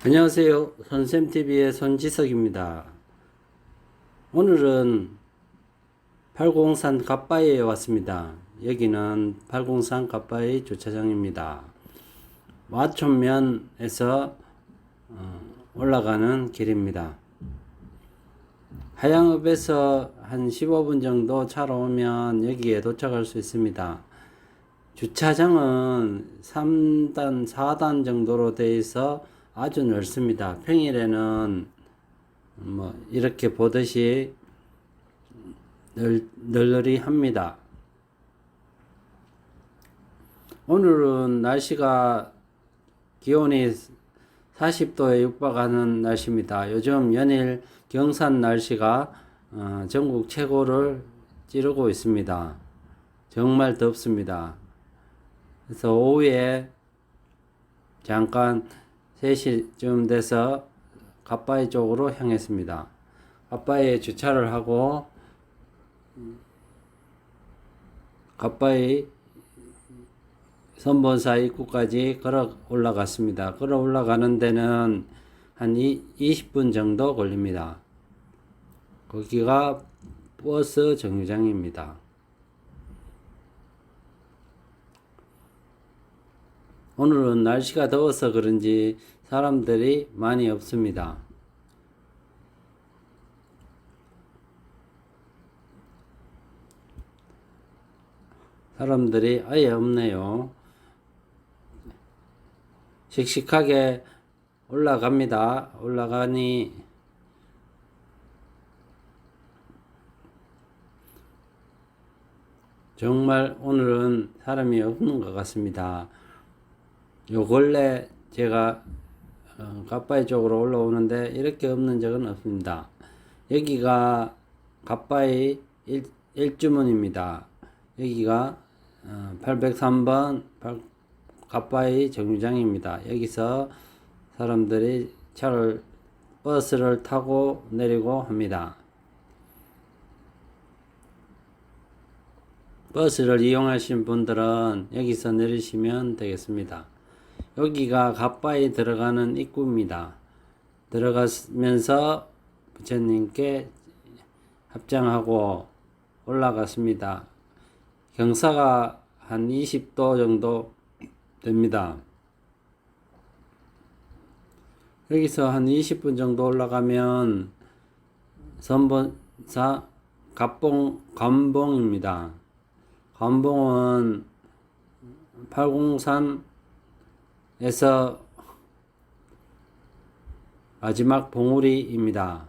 안녕하세요. 선쌤TV의 손지석입니다. 오늘은 팔공산 갓바위에 왔습니다. 여기는 팔공산 갓바위 주차장입니다. 와촌면에서 어, 올라가는 길입니다. 하양읍에서 한 15분 정도 차로 오면 여기에 도착할 수 있습니다. 주차장은 3단, 4단 정도로 되어 있어 아주 넓습니다. 평일에는 뭐 이렇게 보듯이 널, 널널히 합니다. 오늘은 날씨가 기온이 40도에 육박하는 날씨입니다. 요즘 연일 경산 날씨가 어, 전국 최고를 찌르고 있습니다. 정말 덥습니다. 그래서 오후에 잠깐 3시쯤 돼서 갓바위 쪽으로 향했습니다. 갓바위에 주차를 하고 갓바위 선본사 입구까지 걸어 올라갔습니다. 걸어 올라가는 데는 한 20분 정도 걸립니다. 거기가 버스 정류장입니다. 오늘은 날씨가 더워서 그런지 사람들이 많이 없습니다. 사람들이 아예 없네요. 씩씩하게 올라갑니다. 올라가니 정말 오늘은 사람이 없는 것 같습니다. 요 근래 제가 어, 갓바위 쪽으로 올라오는데 이렇게 없는 적은 없습니다. 여기가 갓바위 1, 1주문입니다. 여기가 어, 803번 갓바위 정류장입니다. 여기서 사람들이 차를 버스를 타고 내리고 합니다. 버스를 이용하신 분들은 여기서 내리시면 되겠습니다. 여기가 갓바위 들어가는 입구입니다. 들어가면서 부처님께 합장하고 올라갔습니다. 경사가 한 20도 정도 됩니다. 여기서 한 20분 정도 올라가면 선본사 갑봉, 감봉입니다. 감봉은 803 에서 마지막 봉우리입니다.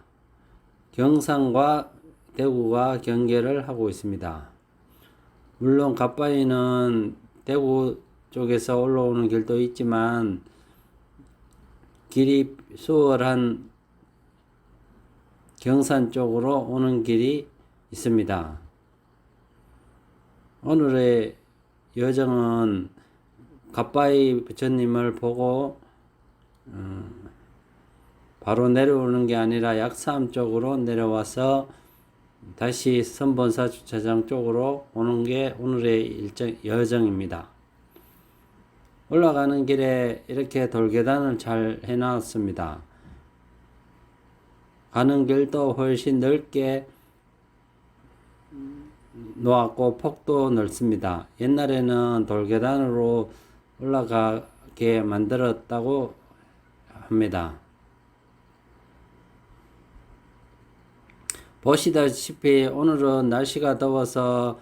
경상과 대구가 경계를 하고 있습니다. 물론 갓바위는 대구 쪽에서 올라오는 길도 있지만 길이 수월한 경산 쪽으로 오는 길이 있습니다. 오늘의 여정은 갓바위 부처님을 보고 음, 바로 내려오는 게 아니라 약삼 쪽으로 내려와서 다시 선본사 주차장 쪽으로 오는 게 오늘의 일정 여정입니다. 올라가는 길에 이렇게 돌계단을 잘 해놨습니다. 가는 길도 훨씬 넓게 놓았고 폭도 넓습니다. 옛날에는 돌계단으로 올라가게 만들었다고 합니다. 보시다시피 오늘은 날씨가 더워서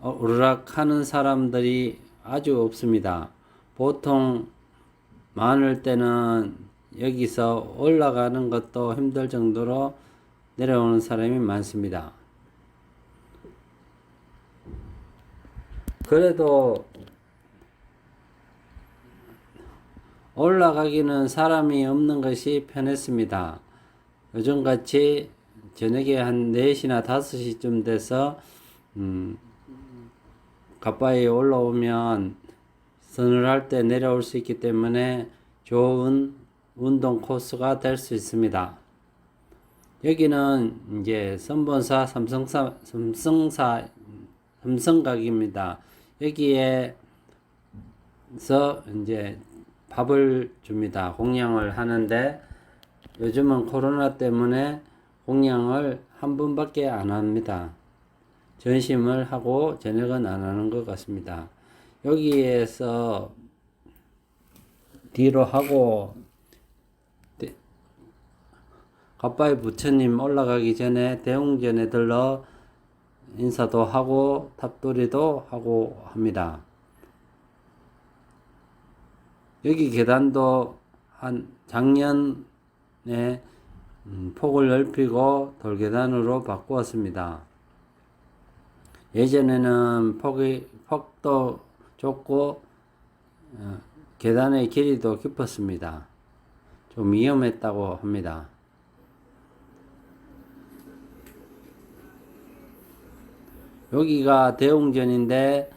오르락하는 사람들이 아주 없습니다. 보통 많을 때는 여기서 올라가는 것도 힘들 정도로 내려오는 사람이 많습니다. 그래도 올라가기는 사람이 없는 것이 편했습니다. 요즘같이 저녁에 한 4시나 5시쯤 돼서 음, 가빠이 올라오면 서늘할 때 내려올 수 있기 때문에 좋은 운동 코스가 될 수 있습니다. 여기는 이제 선본사 삼성사 삼성사 삼성각입니다. 여기에서 이제 밥을 줍니다. 공양을 하는데 요즘은 코로나 때문에 공양을 한 번밖에 안 합니다. 전심을 하고 저녁은 안 하는 것 같습니다. 여기에서 뒤로 하고 대- 가빠이 부처님 올라가기 전에 대웅전에 들러 인사도 하고 탑돌이도 하고 합니다. 여기 계단도 한 작년에 음, 폭을 넓히고 돌계단으로 바꾸었습니다. 예전에는 폭이 폭도 좁고 어, 계단의 길이도 깊었습니다. 좀 위험했다고 합니다. 여기가 대웅전인데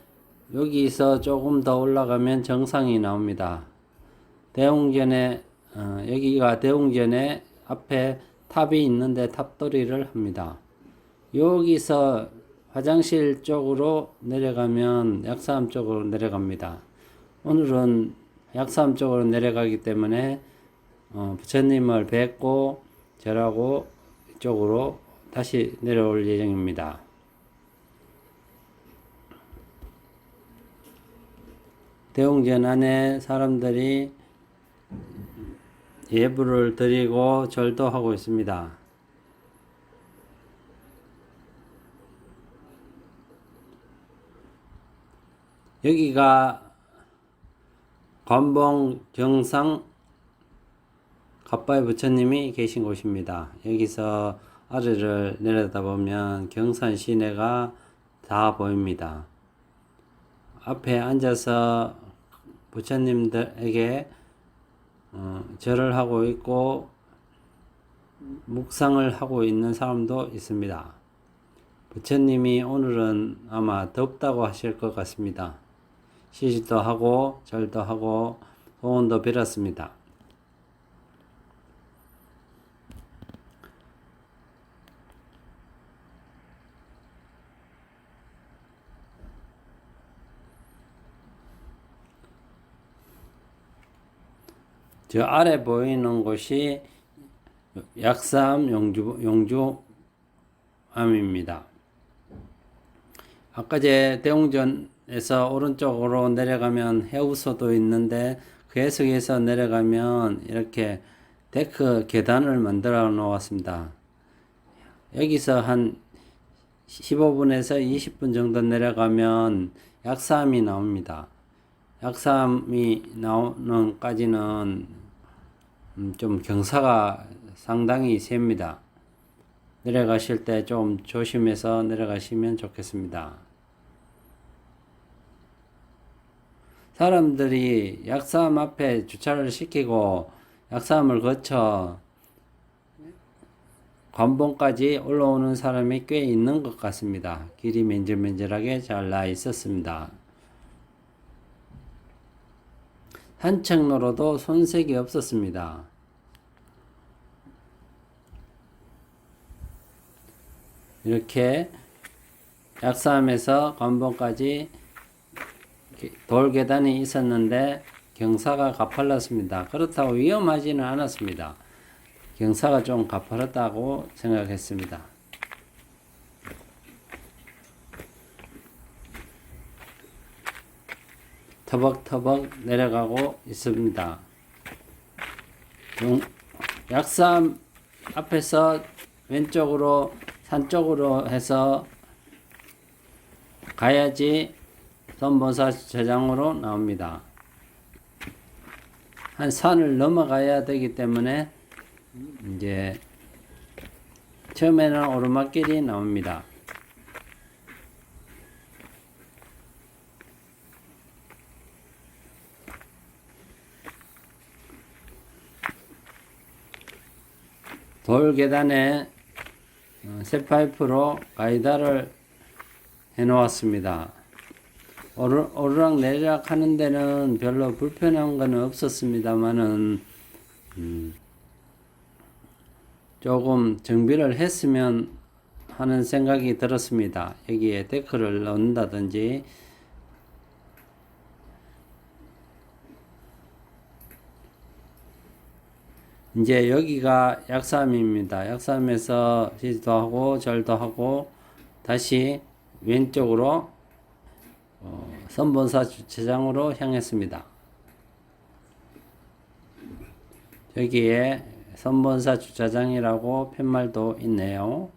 여기서 조금 더 올라가면 정상이 나옵니다. 대웅전에 어, 여기가 대웅전에 앞에 탑이 있는데 탑돌이를 합니다. 여기서 화장실 쪽으로 내려가면 약사암 쪽으로 내려갑니다. 오늘은 약사암 쪽으로 내려가기 때문에 어, 부처님을 뵙고 절하고 이쪽으로 다시 내려올 예정입니다. 대웅전 안에 사람들이 예불을 드리고 절도 하고 있습니다. 여기가 관봉 정상 갑바의 부처님이 계신 곳입니다. 여기서 아래를 내려다보면 경산 시내가 다 보입니다. 앞에 앉아서 부처님들에게 어, 절을 하고 있고 묵상을 하고 있는 사람도 있습니다. 부처님이 오늘은 아마 덥다고 하실 것 같습니다. 시식도 하고 절도 하고 소원도 빌었습니다. 저 아래 보이는 곳이 약삼 용주, 용주암입니다. 아까 제 대웅전에서 오른쪽으로 내려가면 해우소도 있는데 그 해석에서 내려가면 이렇게 데크 계단을 만들어 놓았습니다. 여기서 한 15분에서 20분 정도 내려가면 약삼이 나옵니다. 약삼이 나오는까지는 음, 좀 경사가 상당히 셉니다. 내려가실 때 좀 조심해서 내려가시면 좋겠습니다. 사람들이 약삼 앞에 주차를 시키고 약삼을 거쳐 관봉까지 올라오는 사람이 꽤 있는 것 같습니다. 길이 맨질맨질하게 잘 나 있었습니다. 산책로로도 손색이 없었습니다. 이렇게 약삼에서 관봉까지 돌 계단이 있었는데 경사가 가팔랐습니다. 그렇다고 위험하지는 않았습니다. 경사가 좀 가파랐다고 생각했습니다. 터벅터벅 내려가고 있습니다. 용- 약삼 앞에서 왼쪽으로 산 쪽으로 해서 가야지 선보사 저장으로 나옵니다. 한 산을 넘어가야 되기 때문에 이제 처음에는 오르막길이 나옵니다. 돌 계단에 어, 쇠파이프로 가이다를 해 놓았습니다. 오르, 오르락 내리락 하는 데는 별로 불편한 건 없었습니다만은, 음, 조금 정비를 했으면 하는 생각이 들었습니다. 여기에 데크를 넣는다든지, 이제 여기가 약삼입니다. 약삼에서 시도 하고 절도 하고 다시 왼쪽으로 어, 선본사 주차장으로 향했습니다. 여기에 선본사 주차장이라고 팻말도 있네요.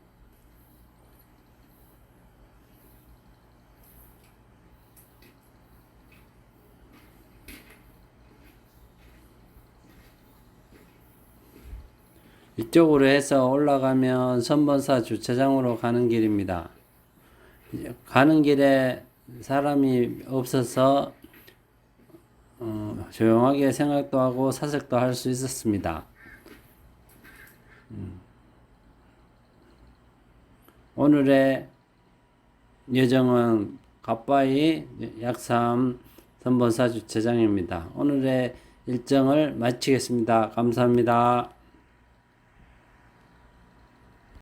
이쪽으로 해서 올라가면 선본사 주차장으로 가는 길입니다. 가는 길에 사람이 없어서 어, 조용하게 생각도 하고 사색도 할 수 있었습니다. 음. 오늘의 예정은 가빠이 약삼 선본사 주차장입니다. 오늘의 일정을 마치겠습니다. 감사합니다.